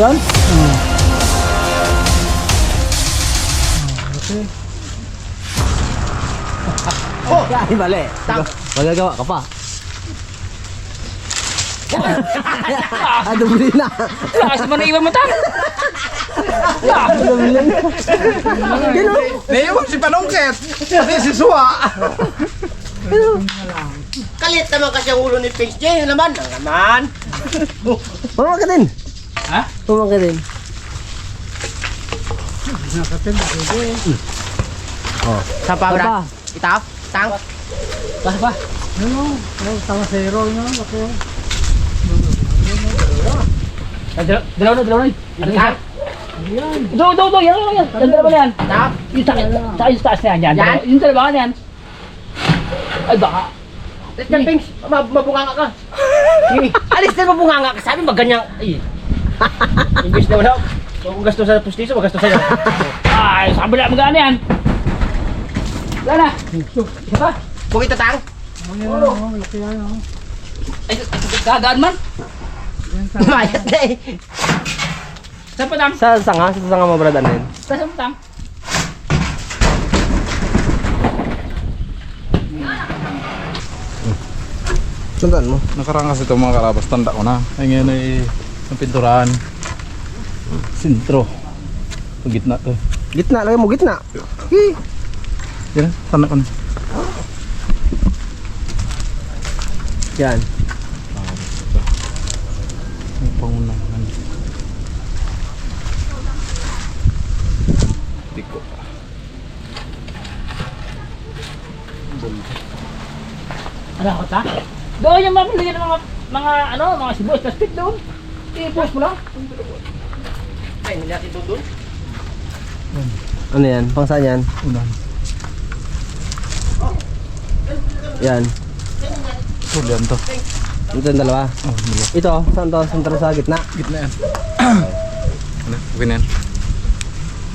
Yan? Okay. Oh! Ay, mali. Tang. Magagawa ka pa. ah, dubli na. Lakas mo na iwan mo tang. Dubli na. Gano'n? Naiwan si Panungket. Hindi si Suwa. Kalit naman kasi ang ulo ni Pings J. Ang laman. Pumama ka din. Ha? Pumama ka din. Oh. Sa pa, Ano bra? pa? Itaw? Tang? Basta pa. Ano? Ano? Tama zero na. Ako. Ah, dalaw- na, dalaw na. Ano Tang? yan? Ito, ito, ito. Yan, yan, yan. Yan, dalawa yan. Tang? Yung taas, taas, yung taas na yan. Yan. Yan? Yung dalawa na yan. Ay, baka. Let yan, Pings. Ma- Mabunganga ka. Alis na mabunganga ka. Sabi maganyang. Ay. Imbis na wala. Kung gasto sa pustiso, magasto sa'yo. Ay, sa kabila magana yan. Wala na. Isa pa. Kung? Oh, laki yan. oh. Ay, dadaan man. Mayat na eh. Saan pa tang? Sa sanga? Sa sanga mo, brad, ano yun? Saan pa tang? Sandaan mo. Nakaraan kasi ito mga karabas. Tanda ko na. Ay ngayon ay ang pinturahan. Sintro. Ito gitna to. Gitna, lagay mo gitna. Hi. Yan. Tanda ko na. Yan. Ang pangunahan. Tiko. Ano ako ta? Doon yung ng mga, mga, ano, mga na stick doon. I-post mo lang. Ay, hindi natin doon. Ano yan? Pang saan yan? Unan. Yan. Tulian to. Ito yung dalawa. Oh, dalawa. Ito, saan to? Sentro sa gitna. Gitna yan. ano? Okay na yan.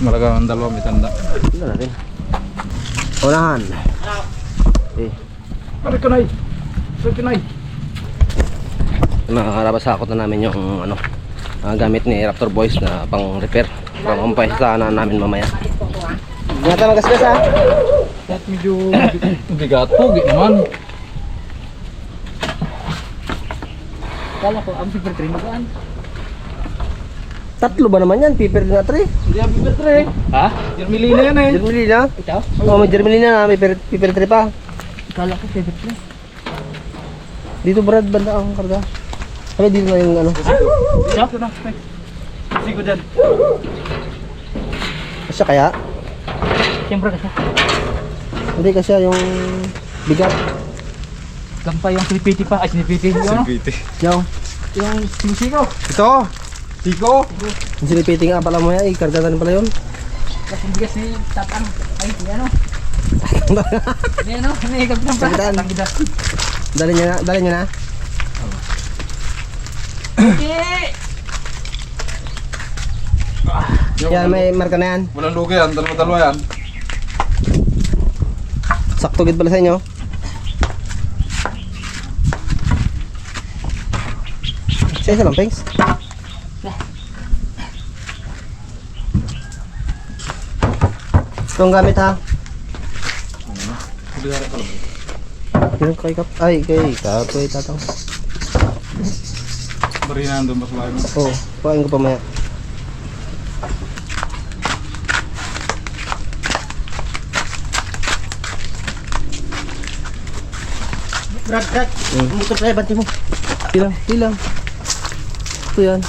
Malaga ang dalawa may tanda. Ito natin. Unahan. Eh, Pare ka nay. nakakarabas sakot na namin yung ano, ah, gamit ni Raptor Boys na pang repair. Pang umpay sa na namin mamaya. Ingatan magasgas ha. At medyo bigat. Pugi naman. Kala ko, ang paper tray magaan. Tatlo ba naman yan? Paper na 3? Hindi ang bigat eh. Ha? Jermilina yan eh. Germelina? Ito? Oh, may Germelina na. May paper, paper 3 pa. Kala ko paper tray. Dito Brad, banda ang karga. Sabi dito na yung ano. Ito? Ito na. Sigo dyan. Kasya kaya? Siyempre kasi. Hindi kasya yung bigat. Gampay yung sinipiti pa. Ay, ano? Sipiti. Yung, Yung sinisiko. Ito. Tiko. yung sinipiting nga pala mo yan. Karga na rin pala yun. Tapos yung bigas ni Tatang. Ay, hindi ano. Hindi ano. Hindi higap ng Sagitan. Tagida. Dali niya na. Dali niya na. Eh! Yan, may marka na yan. Walang lugi yan. Dalawa-dalawa yan. Sakto gid pala sa inyo. Sa isa lang, Pengs. Ito ang gamit ha. Yung kay kap ay kay kapoy tatang. Marina doon mas layo. Oh, pain ko pa maya. Brad, Brad. Hmm. Motor tayo, banti mo. Tilang, tilang. Ito yan.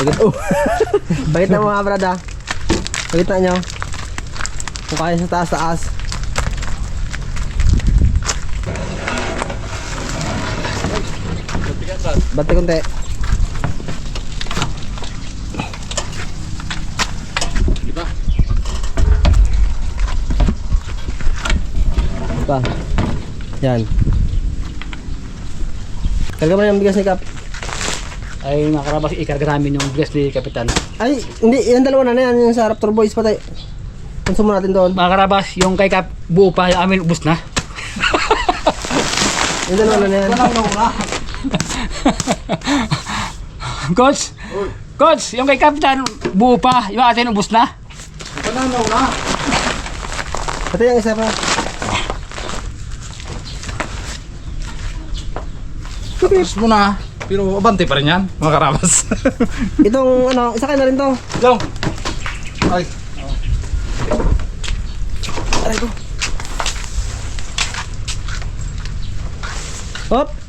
Bagit, oh. Bagit na mga brad ha. Bagit na nyo. Kung kaya sa taas Bante konti. Pa. Yan. Karga mo yung bigas ni Kap. Ay, mga karabas, ikarga namin yung bigas ni Kapitan. Ay, hindi. Yan dalawa na na yan. Yung sa Raptor Boys patay. Konsumo natin doon. Mga karabas, yung kay Kap, buo pa, yung amin ubus na. Yung dalawa na na yan. Coach! Coach, yung kay Kapitan, buo pa. Yung atin, ubus na. Pananaw na. Pati yung isa pa. Tapos mo na. Pero abante pa rin yan, mga karabas. Itong ano, isa kayo na rin to. Long. Ay. Aray ko. Hop.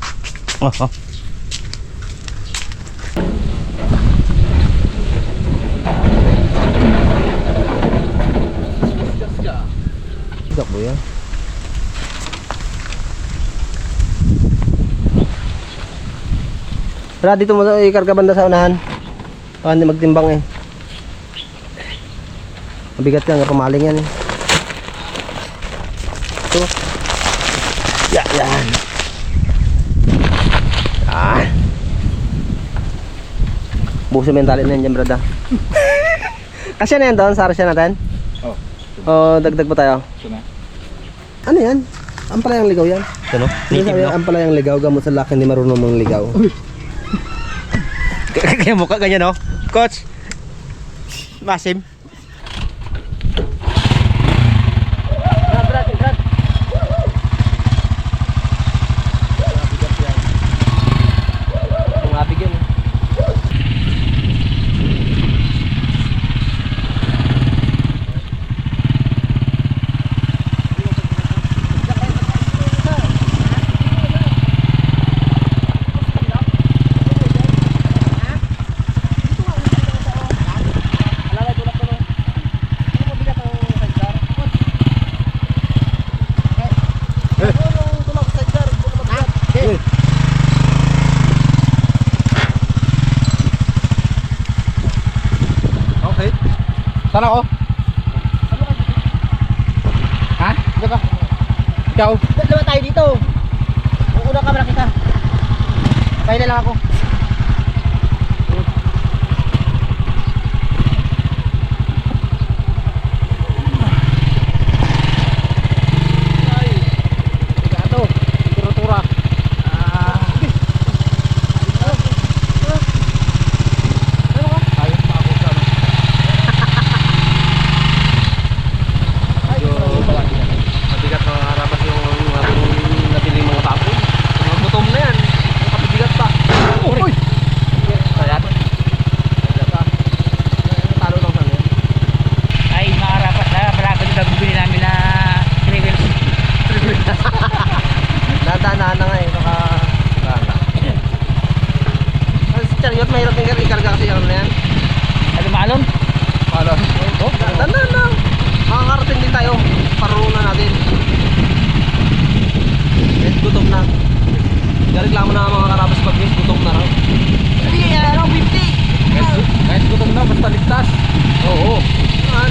Tidak po yan. Tara, dito mo ikarga banda sa unahan. Baka hindi magtimbang eh. Mabigat yan, pamaling yan eh. Ito. Ya, yan. Ah. Buso mentali na yan dyan, brada. Kasi na yan doon, sa siya natin? Oh. O, dagdag pa tayo. Ito na. Ano yan? Ampalayang ligaw yan. Ano? Native no? Ampalayang ligaw, gamot sa laki hindi marunong mong ligaw. Kaya mukha ganyan, no? Coach! Masim. Mga bigyan. Okay. Sana ako. Ha? Ito ka. Ikaw. Dalawa tayo dito. Uuna ka malaki ka. Kaya na lang ako. Ito. Tura-tura. Ayos pa ako sa ano. Mabigat mga harapas yung ating nabiling mga baboy. Mga gutom na yan. Ang kapibigat pa. Uy! Kaya pa. Talo lang sa yan. Ay, makarapat na. Malapit na bibili namin na triggers. Dadaan na nga eh. Baka... Baka. Ang chariot mahirap yung ikarga kasi yung ano na yan. Ano malon? Pala. Oh, dandan lang. Makakarating din tayo. Parunan natin. Guys, gutom na. Gareklamo na mga karabas pag guys, gutom na raw. Hindi, ano, 50. Kahit, kahit gutom na, basta ligtas. Oo. Saan?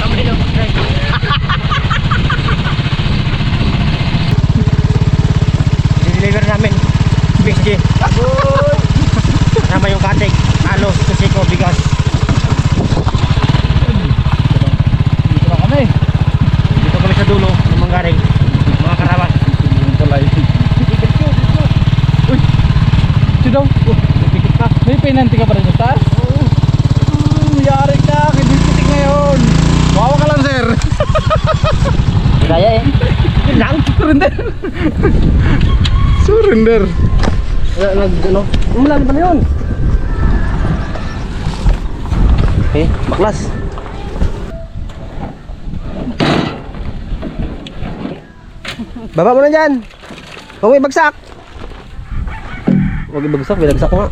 Kami na mag-drive. Deliver namin. BSG. Kasama yung katig. Alo, kusiko, bigas. Dito na kami. Dito kami sa dulo ng manggaring. Mga karawas. Yung pala yun. Uy! Ito daw. Oh, may pikit pa. May penalty ka pa rin sa taas? Oo. Yari ka. Kibipitik ngayon. Bawa ka lang, sir. Kaya eh. Yun lang. Surrender. Nag, ano? Malalim pa na yun. Okay, baklas. Baba mo na dyan. Huwag mo ibagsak. Huwag ibagsak, binagsak ko nga.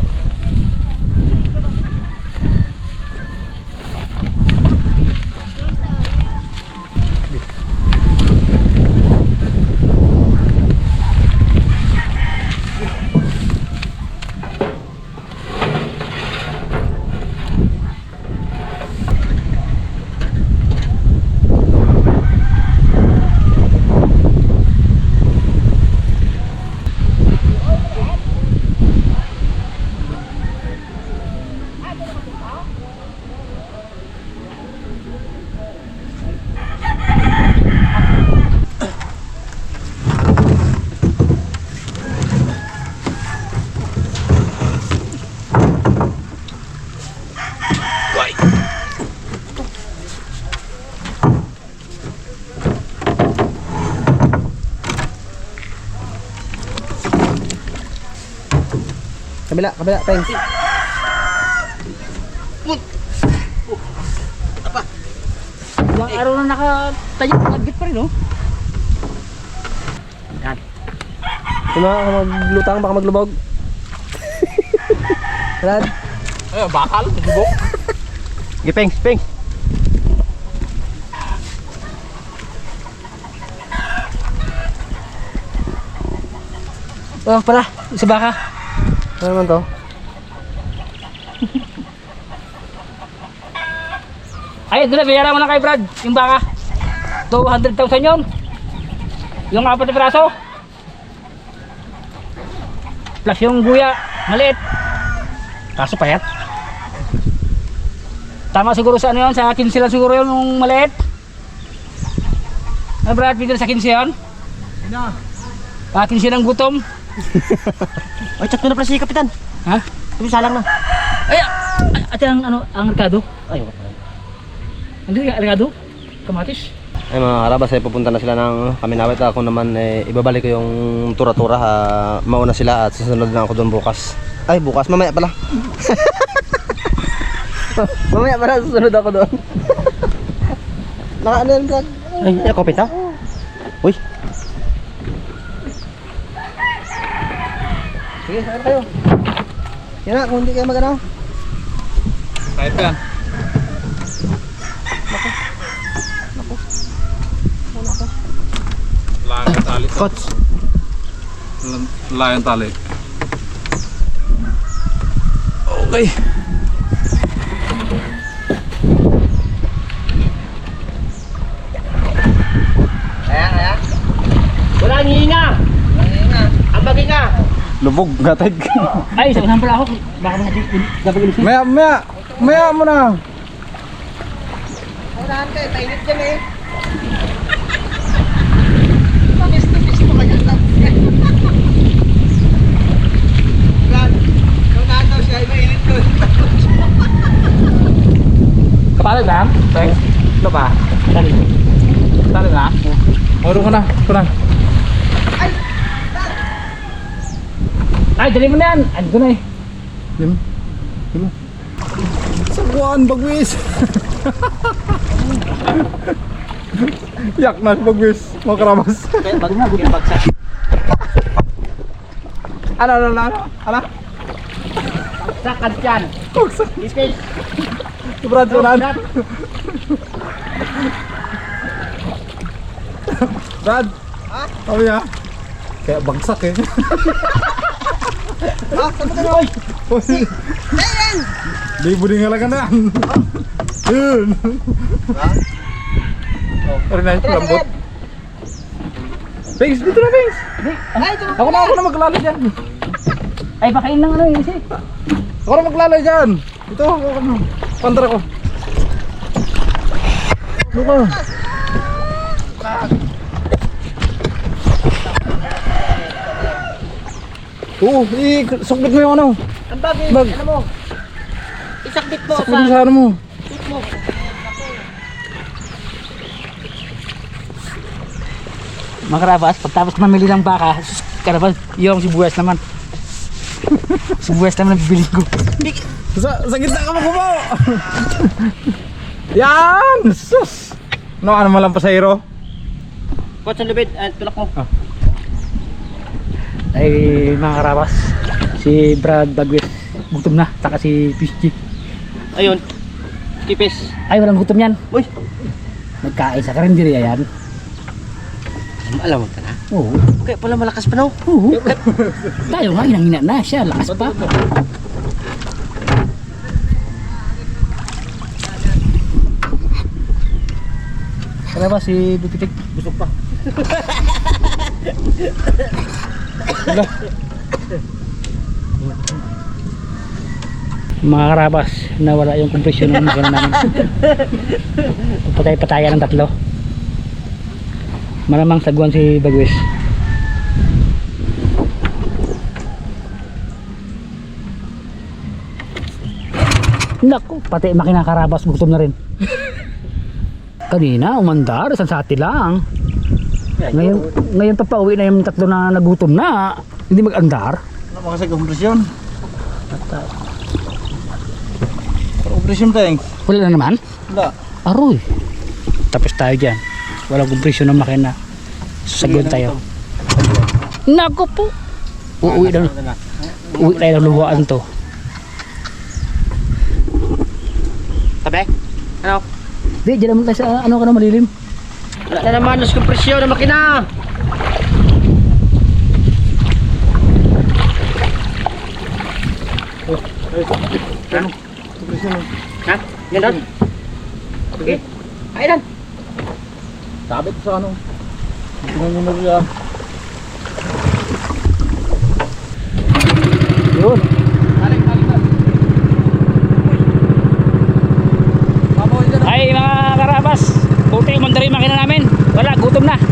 Kabila, kabila, thanks. Ilang araw na nakatayo, nagit pa rin oh. Kung mga maglutang, baka maglubog. Brad, Ay, bakal, nagibok. Sige, pengs, pengs. Oh, pala, sa baka. Ano naman to? Ay, doon na, bayaran mo na kay Brad, yung baka. 200,000 yun. Yung apat na piraso. Plus yung guya, maliit. Kaso payat. Tama siguro sa ano yun, sa 15 lang siguro yun, yung maliit. Ah, Brad, pwede na sa 15 yun? Ah, 15 ng gutom. Ay, chat ko na pala si Kapitan. Ha? Sabi salang na. Ay, ate ang ano, ang rekado. Ay, wala. Hindi, rekado. Kamatis. Ay mga karabas, ay pupunta na sila ng Kaminawit. Ako naman, eh, ibabalik ko yung tura-tura. Ha. Mauna sila at susunod na ako doon bukas. Ay, bukas. Mamaya pala. mamaya pala, susunod ako doon. Naka ano yan, Brad? Ay, ay, Kapitan. Uy, Sige, saan kayo? Yan na, kung hindi kayo mag-ano. Kahit yan. Layan tali. coach. Layan tali. Okay. Kaya, kaya. Wala ang hihinga. Ang maghinga. Lubog, gatag. Ay, sa unahan pala ako. Baka mga dapat ilusin. maya, maya. Maya mo na. Kapalo ba? Thanks. Ito. Dali. Dali na. Maro ka na. Ito na. Ay, dali mo na yan. Ando na eh. Yan. Yan. Sagwan, bagwis. Yak na, bagwis. Mga karabas. Kaya bago na, bukit bagsak. Ano, ano, ano? Ano? Sakad yan. Space. Brad, sunan. Brad. Ha? Sabi niya. Kaya bagsak saan ka na, oy? Libo din halaga na. Yun. Pero na yung lambot. Pings, dito na Pings. Ako na, ako na maglalay dyan. Ay, pakain ng ano yun si. Ako na maglalay dyan. Ito, ako na. Pandara ko. Ano ka? Oo, i-sukbit mo yung ano. Ang bagay, Bag. ano mo? Isakbit mo Sukbit mo sa sa ano mo. shoot mo. Mga karabas, pagtapos mamili ng baka, karabas, yung sibuyas naman. sibuyas naman ang bibili ko. Sa, sa gitna ka magbubo! Yan! Sus! No, ano malang pasahero? Coach, ang lubid. Ah, tulak mo. Ay, mga karabas, si Brad Bagwis, gutom na, taka si PSG. Ayun. Kipis. Ay, walang gutom yan. Uy. Nagkain sa karinderya yan. Alam mo ka na. Oo. Kaya pala malakas pa no. Oo. Tayo nga, hinang na siya, lakas pa. Karabas, si Bukitik, busog pa. mga karabas nawala yung kompresyon ng makina namin patay-patayan ng tatlo malamang saguan si Bagwis Naku, pati makina karabas gutom na rin. Kanina, umandar, isang sati lang. Ngayon, ngayon pa pauwi na yung tatlo na nagutom na. Hindi mag-andar. Ano mga sa kompresyon? Operation Teng. Wala na naman? Wala. Aroy. Tapos tayo dyan. Walang kompresyon ng makina. Sasagot tayo. Nako po. Uuwi na. Uuwi tayo ng luwaan to. Tabi? Ano? Di, dyan naman tayo sa ano ka na malilim. Na naman, nas kompresyon ng makina. Ha? Yan doon? Sige. Ay lang. Sabit sa ano. Tingnan nyo na rin kayo mandarin makina namin. Wala, gutom na.